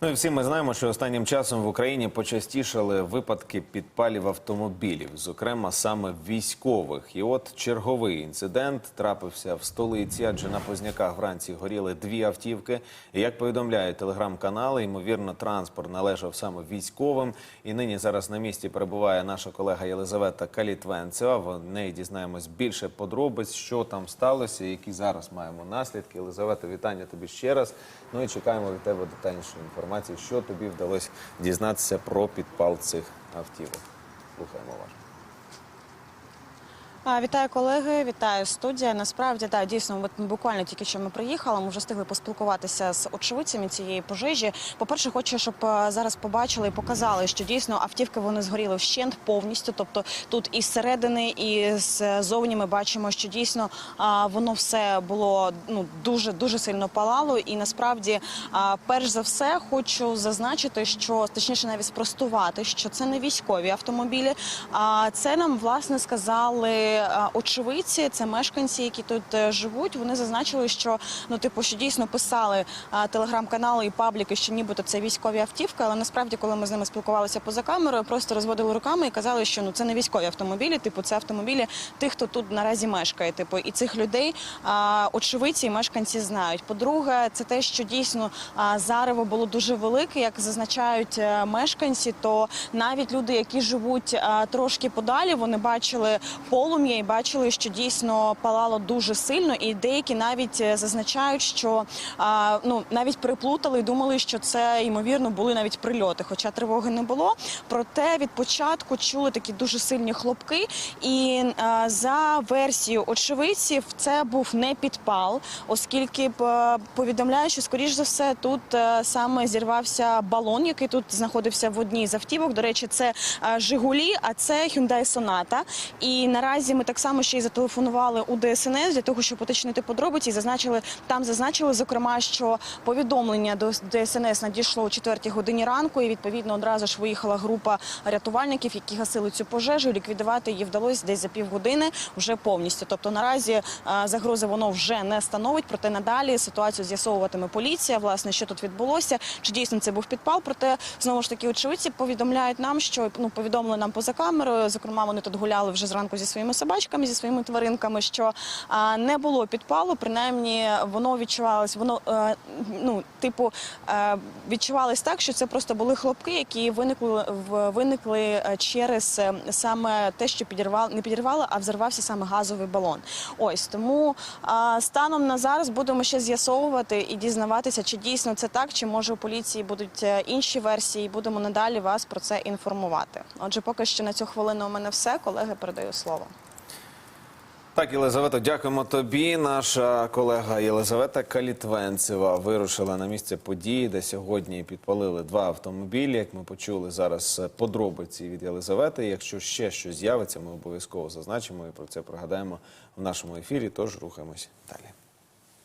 Ну і всі ми знаємо, що останнім часом в Україні почастішали випадки підпалів автомобілів, зокрема саме військових. І от черговий інцидент трапився в столиці, адже на Позняках вранці горіли дві автівки. І як повідомляють телеграм-канали, ймовірно, транспорт належав саме військовим. І нині зараз на місці перебуває наша колега Єлизавета Калітвенцева. В неї дізнаємось більше подробиць, що там сталося, які зараз маємо наслідки. Єлизавета, вітання тобі ще раз. Ну і чекаємо від тебе детальнішої інформації, що тобі вдалося дізнатися про підпал цих автівок. Слухаємо уважно. Вітаю колеги, вітаю студія. Насправді так, дійсно, от буквально тільки що ми приїхали. Ми вже встигли поспілкуватися з очевидцями цієї пожежі. По-перше, хочу, щоб е, зараз побачили і показали, що дійсно автівки вони згоріли вщент повністю. Тобто тут і зсередини, і ззовні ми бачимо, що дійсно воно все було ну дуже дуже сильно палало. І насправді, перш за все, хочу зазначити, що точніше навіть спростувати, що це не військові автомобілі. А це нам власне сказали е, очевидці, це мешканці, які тут е, живуть. Вони зазначили, що ну типу, що дійсно писали е, телеграм-канали і пабліки, що нібито це військові автівки. Але насправді, коли ми з ними спілкувалися поза камерою, просто розводили руками і казали, що ну це не військові автомобілі, типу це автомобілі тих, хто тут наразі мешкає. Типу, і цих людей очевидці і мешканці знають. По-друге, це те, що дійсно зарево було дуже велике, як зазначають мешканці, то навіть люди, які живуть трошки подалі, вони бачили полум'я і бачили, що дійсно палало дуже сильно, і деякі навіть е, зазначають, що ну навіть переплутали і думали, що це ймовірно були навіть прильоти, хоча тривоги не було. Проте від початку чули такі дуже сильні хлопки. І за версією очевидців, це був не підпал, оскільки е, повідомляють, що скоріш за все тут е, саме зірвався балон, який тут знаходився в одній з автівок. До речі, це Жигулі, а це Hyundai Sonata. І наразі ми так само ще й зателефонували у ДСНС для того, щоб уточнити подробиці. Зазначили там, зазначили зокрема, що повідомлення до ДСНС надійшло о 4 годині ранку, і відповідно одразу ж виїхала група рятувальників, які гасили цю пожежу. Ліквідувати її вдалося десь за півгодини вже повністю. Тобто наразі е, загрози воно вже не становить. Проте надалі ситуацію з'ясовуватиме поліція. Власне, що тут відбулося, чи дійсно це був підпал. Проте знову ж таки очевидці повідомляють нам, що ну повідомили нам поза камерою. Зокрема, вони тут гуляли вже зранку зі своїми собачками, зі своїми тваринками. Що не було підпалу, принаймні воно відчувалось. Воно е, ну типу е, відчувалось так, що це просто були хлопки, які виникли виникли е, через саме те, що підірвало, не підірвало, а взорвався саме газовий балон. Ось тому станом на зараз будемо ще з'ясовувати і дізнаватися, чи дійсно це так, чи може у поліції будуть інші версії. Будемо надалі вас про це інформувати. Отже, поки що на цю хвилину у мене все. Колеги, передаю слово. Так, Єлизавета, дякуємо тобі. Наша колега Єлизавета Калітвенцева вирушила на місце події, де сьогодні підпалили два автомобілі. Як ми почули зараз е, подробиці від Єлизавети. Якщо ще щось з'явиться, ми обов'язково зазначимо і про це пригадаємо в нашому ефірі. Тож рухаємось далі.